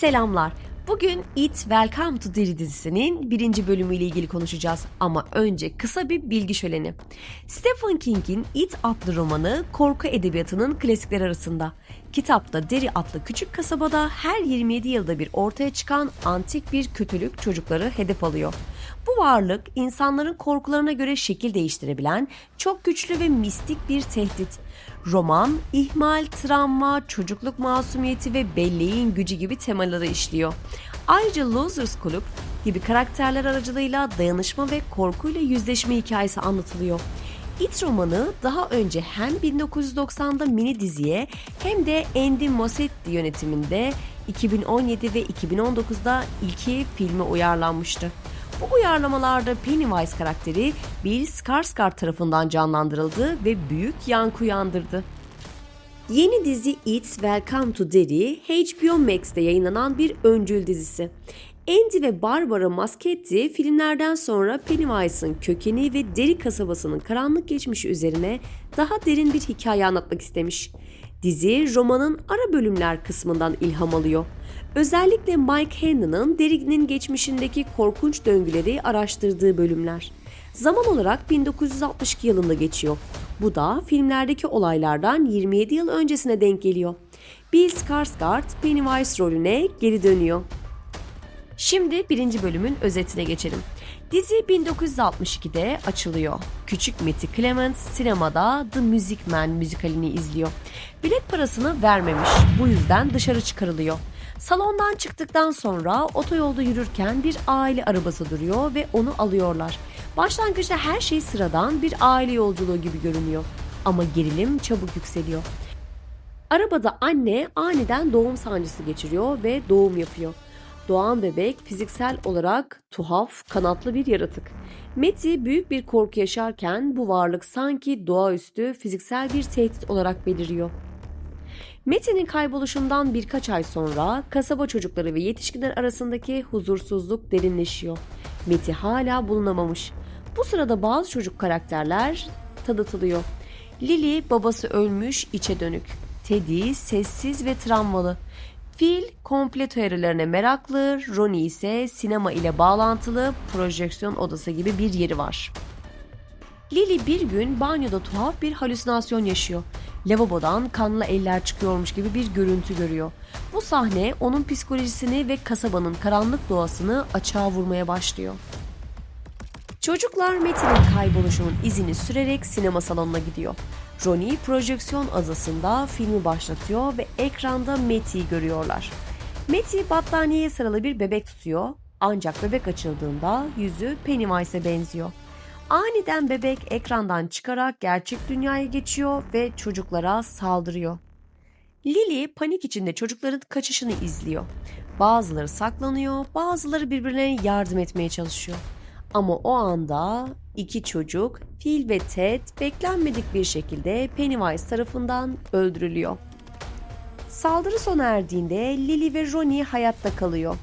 Selamlar. Bugün It Welcome to Derry dizisinin birinci bölümüyle ilgili konuşacağız. Ama önce kısa bir bilgi şöleni. Stephen King'in It adlı romanı korku edebiyatının klasikleri arasında. Kitapta Derry adlı küçük kasabada her 27 yılda bir ortaya çıkan antik bir kötülük çocukları hedef alıyor. Bu varlık insanların korkularına göre şekil değiştirebilen çok güçlü ve mistik bir tehdit. Roman, ihmal, travma, çocukluk masumiyeti ve belleğin gücü gibi temaları işliyor. Ayrıca Losers Club gibi karakterler aracılığıyla dayanışma ve korkuyla yüzleşme hikayesi anlatılıyor. It romanı daha önce hem 1990'da mini diziye hem de Andy Muschietti yönetiminde 2017 ve 2019'da iki filme uyarlanmıştı. Bu uyarlamalarda Pennywise karakteri Bill Skarsgård tarafından canlandırıldı ve büyük yankı uyandırdı. Yeni dizi It Welcome to Derry, HBO Max'te yayınlanan bir öncül dizisi. Andy ve Barbara Muschietti filmlerden sonra Pennywise'ın kökeni ve Derry kasabasının karanlık geçmişi üzerine daha derin bir hikaye anlatmak istemiş. Dizi romanın ara bölümler kısmından ilham alıyor. Özellikle Mike Hannon'ın Derry'nin geçmişindeki korkunç döngüleri araştırdığı bölümler. Zaman olarak 1962 yılında geçiyor. Bu da filmlerdeki olaylardan 27 yıl öncesine denk geliyor. Bill Skarsgård Pennywise rolüne geri dönüyor. Şimdi birinci bölümün özetine geçelim. Dizi 1962'de açılıyor. Küçük Matty Clement sinemada The Music Man müzikalini izliyor. Bilet parasını vermemiş. Bu yüzden dışarı çıkarılıyor. Salondan çıktıktan sonra otoyolda yürürken bir aile arabası duruyor ve onu alıyorlar. Başlangıçta her şey sıradan bir aile yolculuğu gibi görünüyor. Ama gerilim çabuk yükseliyor. Arabada anne aniden doğum sancısı geçiriyor ve doğum yapıyor. Doğan bebek fiziksel olarak tuhaf, kanatlı bir yaratık. Matty büyük bir korku yaşarken bu varlık sanki doğaüstü fiziksel bir tehdit olarak beliriyor. Metin'in kayboluşundan birkaç ay sonra kasaba çocukları ve yetişkinler arasındaki huzursuzluk derinleşiyor. Meti hala bulunamamış. Bu sırada bazı çocuk karakterler tanıtılıyor. Lily babası ölmüş, içe dönük. Teddy sessiz ve travmalı. Phil komple teorilerine meraklı, Ronnie ise sinema ile bağlantılı projeksiyon odası gibi bir yeri var. Lily bir gün banyoda tuhaf bir halüsinasyon yaşıyor. Lavabodan kanlı eller çıkıyormuş gibi bir görüntü görüyor. Bu sahne onun psikolojisini ve kasabanın karanlık doğasını açığa vurmaya başlıyor. Çocuklar Metin'in kayboluşunun izini sürerek sinema salonuna gidiyor. Ronnie projeksiyon adasında filmi başlatıyor ve ekranda Matty'yi görüyorlar. Matty battaniyeye sarılı bir bebek tutuyor ancak bebek açıldığında yüzü Pennywise'e benziyor. Aniden bebek ekrandan çıkarak gerçek dünyaya geçiyor ve çocuklara saldırıyor. Lily panik içinde çocukların kaçışını izliyor. Bazıları saklanıyor, bazıları birbirlerine yardım etmeye çalışıyor. Ama o anda iki çocuk, Phil ve Ted beklenmedik bir şekilde Pennywise tarafından öldürülüyor. Saldırı sona erdiğinde Lily ve Ronnie hayatta kalıyor.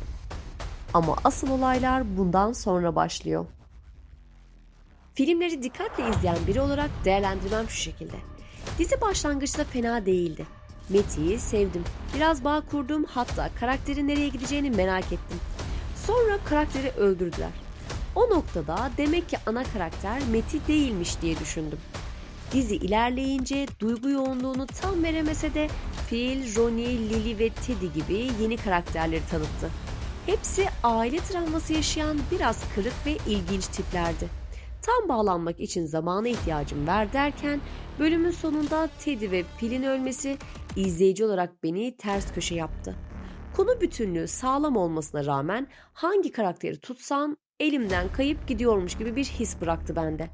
Ama asıl olaylar bundan sonra başlıyor. Filmleri dikkatle izleyen biri olarak değerlendirmem şu şekilde. Dizi başlangıçta fena değildi. Matty'yi sevdim. Biraz bağ kurdum hatta karakterin nereye gideceğini merak ettim. Sonra karakteri öldürdüler. O noktada demek ki ana karakter Matty değilmiş diye düşündüm. Dizi ilerleyince duygu yoğunluğunu tam veremese de Phil, Ronnie, Lily ve Teddy gibi yeni karakterleri tanıttı. Hepsi aile travması yaşayan biraz kırık ve ilginç tiplerdi. Tam bağlanmak için zamana ihtiyacım var derken bölümün sonunda Teddy ve Phil'in ölmesi izleyici olarak beni ters köşe yaptı. Konu bütünlüğü sağlam olmasına rağmen hangi karakteri tutsam elimden kayıp gidiyormuş gibi bir his bıraktı bende.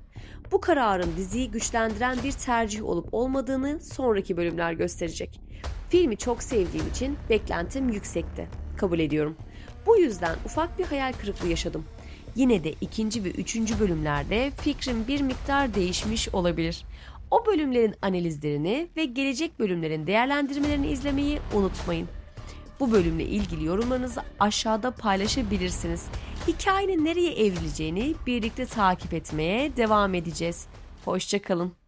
Bu kararın diziyi güçlendiren bir tercih olup olmadığını sonraki bölümler gösterecek. Filmi çok sevdiğim için beklentim yüksekti. Kabul ediyorum. Bu yüzden ufak bir hayal kırıklığı yaşadım. Yine de ikinci ve üçüncü bölümlerde fikrim bir miktar değişmiş olabilir. O bölümlerin analizlerini ve gelecek bölümlerin değerlendirmelerini izlemeyi unutmayın. Bu bölümle ilgili yorumlarınızı aşağıda paylaşabilirsiniz. Hikayenin nereye evrileceğini birlikte takip etmeye devam edeceğiz. Hoşçakalın.